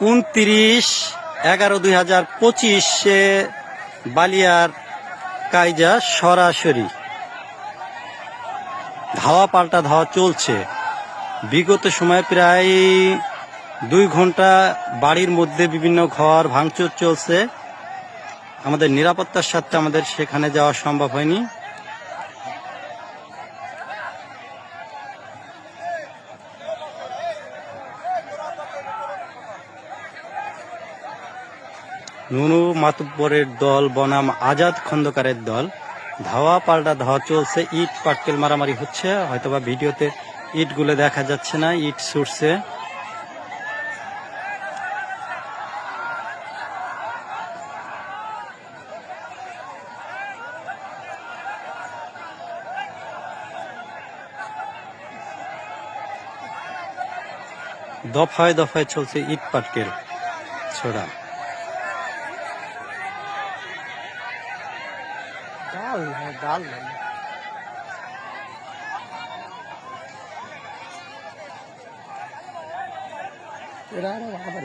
উনত্রিশ, এগারো, দুই হাজার পঁচিশে বালিয়ার কাইজা সরাসরি। ধাওয়া পাল্টা ধাওয়া চলছে। বিগত সময়ে প্রায় দুই ঘণ্টা বাড়ির মধ্যে বিভিন্ন ঘর ভাঙচুর চলছে। আমাদের নিরাপত্তার সাথে আমাদের সেখানে যাওয়া সম্ভব হয়নি। নুনু মাতুব্বরের দল, বনাম আজাদ খন্দকারের দল। ধাওয়া পাল্টা ধাওয়া চলছে, ইট পাটকেল মারামারি হচ্ছে, হয়তোবা ভিডিওতে ইটগুলো দেখা যাচ্ছে না, ইট ছুটছে। দফায় দফায় চলছে ইট পাটকেল ছোড়া। ডাল হ্যাঁ ডাল এরা আবার